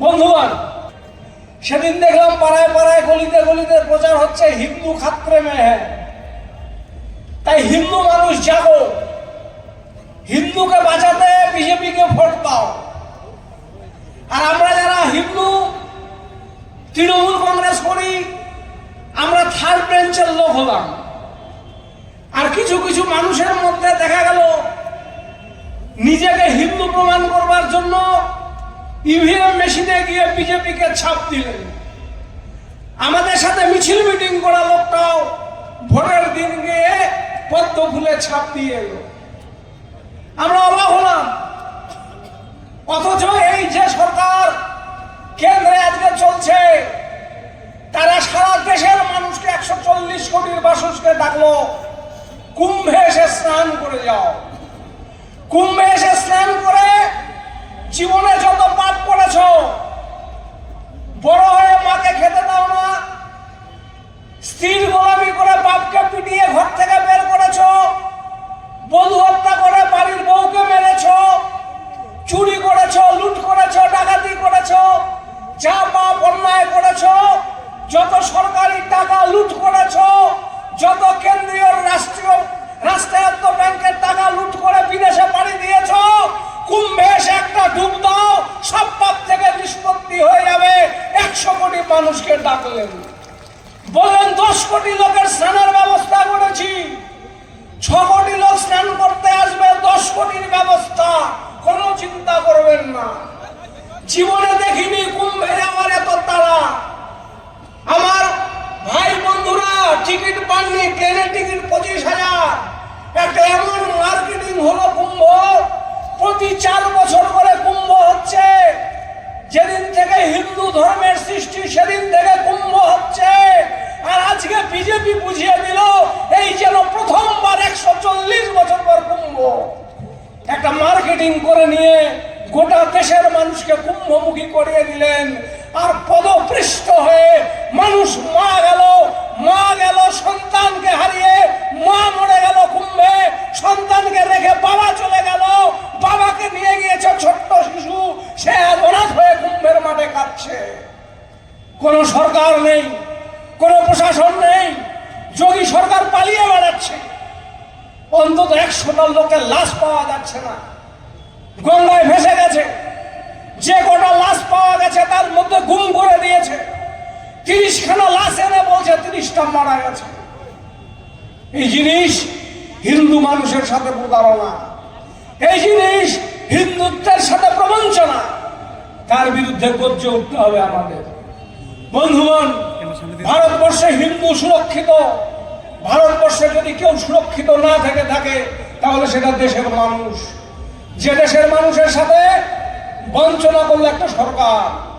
বন্ধুগণ, সেদিন দেখলাম পাড়ায় পাড়ায় গলিতে গলিতে প্রচার হচ্ছে হিন্দু খাত্রে মেয়ে। তাই হিন্দু মানুষ জাগো, হিন্দুকে বাঁচাতে বিজেপিকে ভোট দাও। আর আমরা যারা হিন্দু, তৃণমূল কংগ্রেস করি, আমরা থার্ড বেঞ্চের লোক হলাম। আর কিছু কিছু মানুষের মধ্যে দেখা গেল, নিজেকে হিন্দু প্রমাণ করবার জন্য ইভিএম মেশিনে গিয়ে বিজেপিকে ছাপ দিলেন। আমাদের সাথে মিছিল মিটিং করা লোকটাও ভোটের দিন গিয়ে পদ্ম ফুলে ছাপ দিয়ে এলো। আমরা অবাক হলাম। অথচ এই যে সরকার কেন্দ্রে আজকে চলছে, তারা সারা দেশের মানুষকে একশো চল্লিশ কোটির বাসুসকে ডাকলো, কুম্ভে এসে স্নান করে যাও। কুম্ভে এসে স্নান করে জীবনে করেছ বড় হয়ে মাকে খেতে দাও না। স্ত্রীর গোলামি করে বাপকে পিটিয়ে ঘর থেকে বের করেছ। বধু হত্যা করে বাড়ির বউকে মেরেছ। চুরি করেছ, লুট করেছ, ডাকাতি করেছ। যা পাপ অন্যায় করেছ, যত সরকারি টাকা লুট করেছ, যত কেন্দ্রীয় রাষ্ট্রীয়, রাষ্ট্রায়ত্ত ব্যাংকের টাকা লুট করে বিদেশে পাড়ি দিয়েছ কুম্ভে এসে একটা ডুব দাও, সব পাপ থেকে নিষ্পত্তি হয়ে যাবে। একশো কোটি মানুষকে ডাকলেন। বললেন, দশ কোটি লোকের স্নানের ব্যবস্থা করেছি। ছ কোটি লোক স্নান করতে আসবে, দশ কোটির ব্যবস্থা। কোনো চিন্তা করবেন না। জীবনে দেখিনি কুম্ভে যাওয়ার এত তারা আমার ভাই বন্ধুরা, টিকিট পাননি, ট্রেনের টিকিট পঁচিশ হাজার। একটা এমন মার্কেটিং হলো কুম্ভ চার বছর করে কুম্ভ হচ্ছে। যেদিন থেকে হিন্দু ধর্মের সৃষ্টি, সেদিন থেকে কুম্ভ হচ্ছে। আর আজকে বিজেপি বুঝিয়ে দিল, এই যেন প্রথমবার একশো চল্লিশ বছর পর কুম্ভ। একটা মার্কেটিং করে নিয়ে গোটা দেশের মানুষকে কুম্ভমুখী করিয়ে দিলেন। আর পদপৃষ্ট হয়ে মানুষ মা গেল মা গেল সন্তানকে হারিয়ে মা মরে গেল। সন্তানকে রেখে বাবা চলে গেল। বাবাকে নিয়ে গিয়েছে ছোট্ট শিশু। সে আজ অনাথ হয়ে কুম্ভের মাঠে কাঁদছে। কোনো সরকার নেই, কোনো প্রশাসন নেই, যোগী সরকার পালিয়ে বেড়াচ্ছে। অন্তত একশোটা লোকের লাশ পাওয়া যাচ্ছে না। গঙ্গায় ভেসে গেছে। যে কটা লাশ পাওয়া গেছে তার মধ্যে গুম করে দিয়েছে। তিরিশখানা লাশ এনে বলছে তিরিশটা মারা গেছে। এই জিনিস হিন্দু মানুষের সাথে প্রতারণা। এই জিনিস হিন্দুত্বের সাথে প্রবঞ্চনা। তার বিরুদ্ধে গর্জে উঠতে হবে আমাদের। বন্ধুগণ, ভারতবর্ষে হিন্দু সুরক্ষিত। ভারতবর্ষে যদি কেউ সুরক্ষিত না থেকে থাকে, তাহলে সেটা দেশের মানুষ। যে দেশের মানুষের সাথে বঞ্চনা করল একটা সরকার।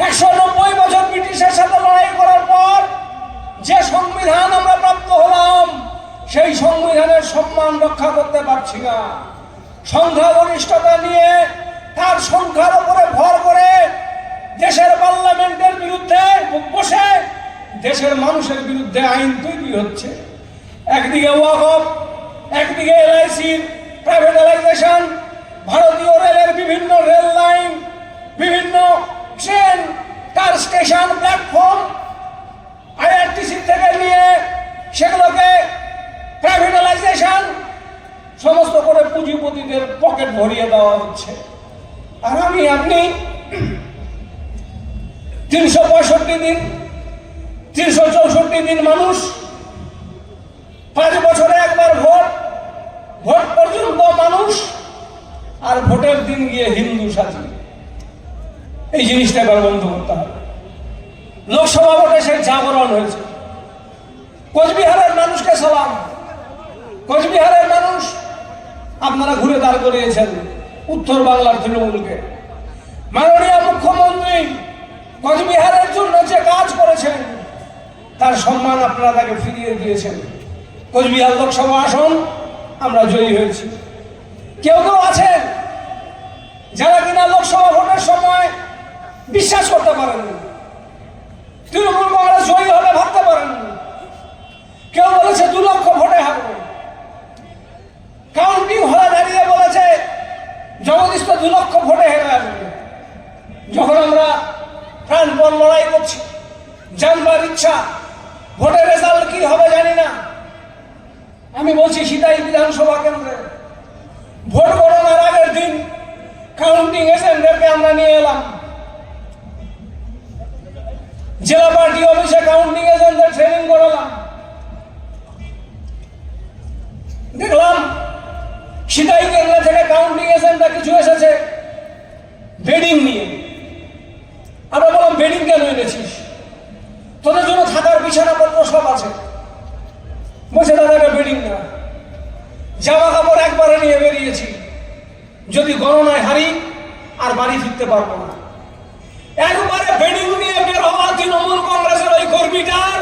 একশো নব্বই বছর ব্রিটিশের সাথে লড়াই করার পর যে সংবিধান আমরা প্রাপ্ত হলাম সেই সংবিধানের সম্মান রক্ষা করতে পারছি না। সংখ্যাগরিষ্ঠতা নিয়ে তার সংখ্যার উপরে ভর করে দেশের পার্লামেন্টের বিরুদ্ধে বসে দেশের মানুষের বিরুদ্ধে আইন তৈরি হচ্ছে। একদিকে ওয়াকফ একদিকে এলআইসির প্রাইভেটালাইজেশন ভারতীয় রেলের বিভিন্ন রেল লাইন, বিভিন্ন ট্রেন, তার স্টেশন, প্ল্যাটফর্ম, আইআরটিসি থেকে নিয়ে সেগুলোকে প্রাইভেটালাইজেশন সমস্ত করে পুঁজিপতিদের পকেট ভরিয়ে দেওয়া হচ্ছে। আর আমি আপনি তিনশো পঁয়ষট্টি দিন, তিনশো চৌষট্টি দিন মানুষ পাঁচ বছরে একবার ভোট ভোট পর্যন্ত মানুষ আর ভোটের দিন গিয়ে হিন্দু সাজি এই জিনিসটা এবার বন্ধ করতে হবে। লোকসভা ভোটে সেই জাগরণ হয়েছে। কোচবিহারের মানুষকে সালাম। কোচবিহারের মানুষ আপনারা ঘুরে দাঁড় করিয়েছেন উত্তর বাংলার তৃণমূলকে। মাননীয় মুখ্যমন্ত্রী কোচবিহারের জন্য যে কাজ করেছেন, তার সম্মান আপনারা তাকে ফিরিয়ে দিয়েছেন। কোচবিহার লোকসভা আসন, আমরা জয়ী হয়েছি। কেউ কেউ আছেন যারা কিনা লোকসভা ভোটের সময় বিশ্বাস করতে পারেন তৃণমূল কংগ্রেস জয়ী হলে ভাবতে পারেন কেউ বলেছে দু লক্ষ ভোটে হারবে কাউন্টিং হলে দাঁড়িয়ে বলেছে জগদীশ তো দু লক্ষ ভোটে হেরে আসবে যখন আমরা প্রাণপণ লড়াই করছি জানবার ইচ্ছা ভোটের রেজাল্ট কি হবে জানি না আমি বলছি সিতাই বিধানসভা কেন্দ্রে ভোট গণনার আগের দিন কাউন্টিং এজেন্টদেরকে আমরা নিয়ে এলাম। জেলা পার্টি অফিসে কাউন্টিং এজেন্টদের ট্রেনিং করালাম। দেখলাম সিতাই কেন্দ্র থেকে কাউন্টিং এজেন্টরা কিছু এসেছে। বেডিং নিয়ে। আমরা বললাম বেডিং কেন এনেছিস? তোদের জন্য থাকার বিছানাপত্র সব আছে। বসে দাদা এটা বেডিং না জামা কাপড় একবারে নিয়ে বেরিয়েছি। যদি গণনায় হারি আর বাড়ি ফিরতে পারব না। একবারে বেডিং নিয়ে বের হওয়া তৃণমূল কংগ্রেসের ওই কর্মীটার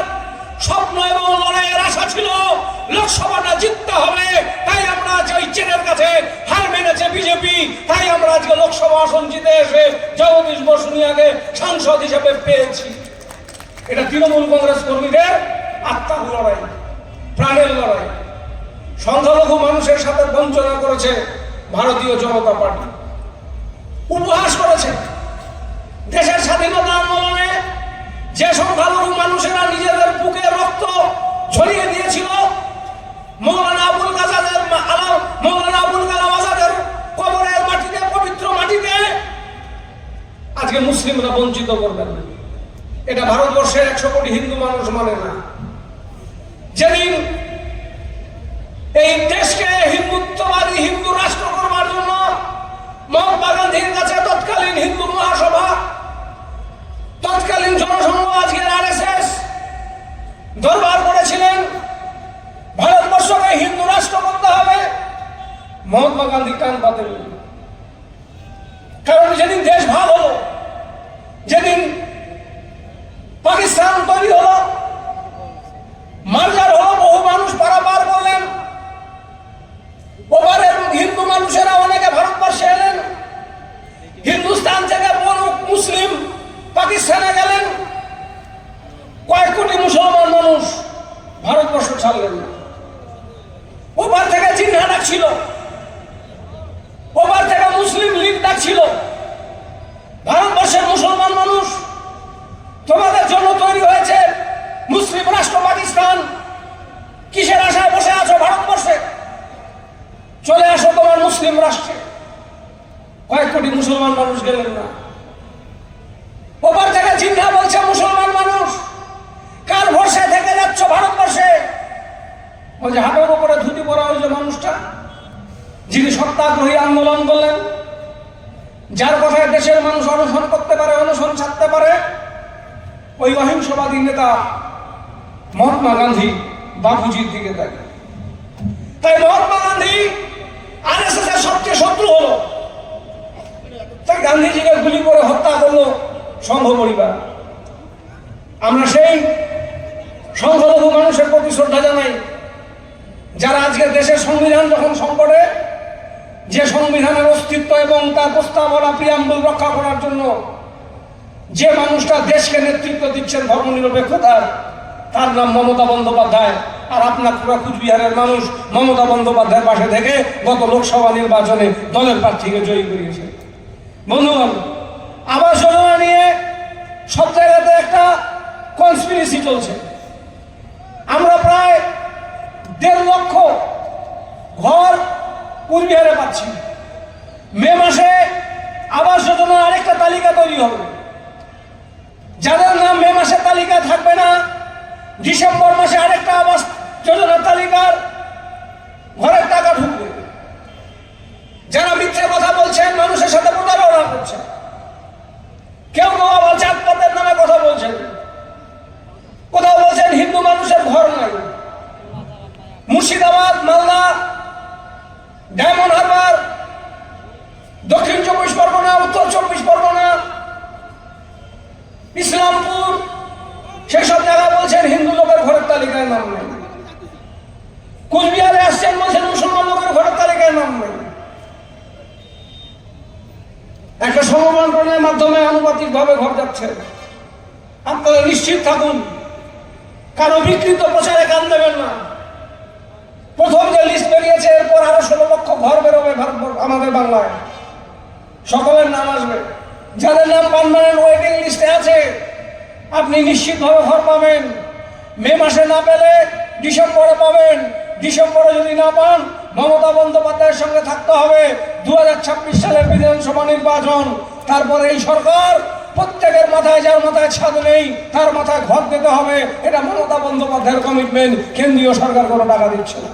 স্বপ্ন এবং লড়াইয়ের আশা ছিল, লোকসভাটা জিততে হবে, তাই আমরা আজ ওই চেনের কাছে হার মেনেছে বিজেপি, তাই আমরা আজকে লোকসভা আসন জিতে এসে জগদীশ বসুনিয়াকে সাংসদ হিসেবে পেয়েছি। এটা তৃণমূল কংগ্রেস কর্মীদের আত্মার লড়াই, প্রাণের লড়াই। সংখ্যালঘু মানুষের সাথে বঞ্চনা করেছে ভারতীয় জনতা পার্টি। উপহাস করেছে দেশের স্বাধীনতা আন্দোলনে যে সংখ্যালঘু মানুষেরা নিজেদের বুকে রক্ত ঝরিয়ে দিয়েছিল, মৌলানা আবুল মৌলানা আবুল কালাম আজাদের কবরের মাটিতে, পবিত্র মাটিতে আজকে মুসলিমরা বঞ্চিত করবেন এটা ভারতবর্ষের একশো কোটি হিন্দু মানুষ মানে না। যেদিন এই দেশকে হিন্দুত্ববাদী হিন্দু রাষ্ট্র করবার জন্য তৎকালীন হিন্দু মহাসভা, তৎকালীন আজকের আর দরবার করেছিলেন। ভারতবর্ষকে হিন্দু রাষ্ট্র করতে হবে। মহাত্মা গান্ধী কান পাতেন কারণ যেদিন দেশ ভাগ হলো যেদিন পাকিস্তান তৈরি হলো পাকিস্তানে গেলেন। কয়েক কোটি মুসলমান মানুষ ভারতবর্ষ ছাড়লেন না। ওপার থেকে চিহ্না ডাকছিল ওপার থেকে মুসলিম লীগ ডাকছিল ভারতবর্ষের মুসলমান মানুষ তোমাদের জন্য তৈরি হয়েছে মুসলিম রাষ্ট্র পাকিস্তান। কিসের আশায় বসে আছো ভারতবর্ষে? চলে আসো তোমার মুসলিম রাষ্ট্রে। কয়েক কোটি মুসলমান মানুষ গেলেন না ওপার থেকে চিন্তা বলছে মুসলমান মানুষ কার ভরসায় থেকে যাচ্ছ ভারতবর্ষে ওই যে হাটের উপরে ধুতি পরা ওই যে মানুষটা যিনি সত্যাগ্রহী আন্দোলন করলেন যার কথায় দেশের মানুষ অনশন করতে পারে অনশন ছাড়তে পারে। ওই অহিংসবাদী নেতা মহাত্মা গান্ধী বাপুজির দিকে থাকে তাই মহাত্মা গান্ধী আর এস এর সবচেয়ে শত্রু হলো। তাই গান্ধীজিকে গুলি করে হত্যা করল সংঘ পরিবার। আমরা সেই সংখ্যালঘু মানুষের প্রতি শ্রদ্ধা জানাই, যারা আজকে দেশের সংবিধান যখন সংকটে যে সংবিধানের অস্তিত্ব এবং তার প্রস্তাবনা প্রিয়াম্বল রক্ষা করার জন্য, যে মানুষটা দেশকে নেতৃত্ব দিচ্ছেন ধর্মনিরপেক্ষতার, তার নাম মমতা বন্দ্যোপাধ্যায়। আর আপনার পুরা কুচবিহারের মানুষ মমতা বন্দ্যোপাধ্যায়ের পাশে থেকে গত লোকসভা নির্বাচনে দলের প্রার্থীকে জয়ী করিয়েছে। বন্ধুগণ, আবাস যোজনা নিয়ে সব জায়গাতে একটা কনস্পিরেসি চলছে আমরা প্রায় দেড় লক্ষ ঘর কুচবিহারে পাচ্ছি মে মাসে আবাস যোজনার আরেকটা তালিকা তৈরি হবে যাদের নাম মে মাসে তালিকা থাকবে না ডিসেম্বর মাসে আরেকটা আবাস যোজনার তালিকার ঘরের টাকা ঢুকবে। যারা মিথ্যে কথা বলছেন, মানুষের সাথে প্রতারণা করছেন। কেউ কেউ আবার জাতপাতের নামে কথা বলছেন। কোথাও বলছেন, হিন্দু মানুষের ঘর নাই। মুর্শিদাবাদ, মালদা, ডায়মন্ড তালিকায় নাম নেই। কুচবিহারে আসছেন বলছেন মুসলমান লোকের ঘরের তালিকায় নাম নেই। একটা সমবন্টনের মাধ্যমে আনুপাতিক ভাবে ঘর যাচ্ছে। আপনারা নিশ্চিত থাকুন, কারও বিকৃত প্রচারে কান দেবেন না। প্রথম যে লিস্ট বেরিয়েছে, এরপর আরও ষোলো লক্ষ ঘর বেরোবে আমাদের বাংলায়। সকলের নাম আসবে। যাদের নাম পার্মানেন্ট ওয়েটিং লিস্টে আছে, আপনি নিশ্চিতভাবে ঘর পাবেন। মে মাসে না পেলে ডিসেম্বরে পাবেন। ডিসেম্বরে যদি না পান, মমতা বন্দ্যোপাধ্যায়ের সঙ্গে থাকতে হবে। দু হাজার ছাব্বিশ সালের বিধানসভা নির্বাচন। তারপরে এই সরকার প্রত্যেকের মাথায়, যার মাথায় ছাদ নেই, তার মাথায় ঘর দিতে হবে। এটা মমতা বন্দ্যোপাধ্যায়ের কমিটমেন্ট কেন্দ্রীয় সরকার কোনো টাকা দিচ্ছে না।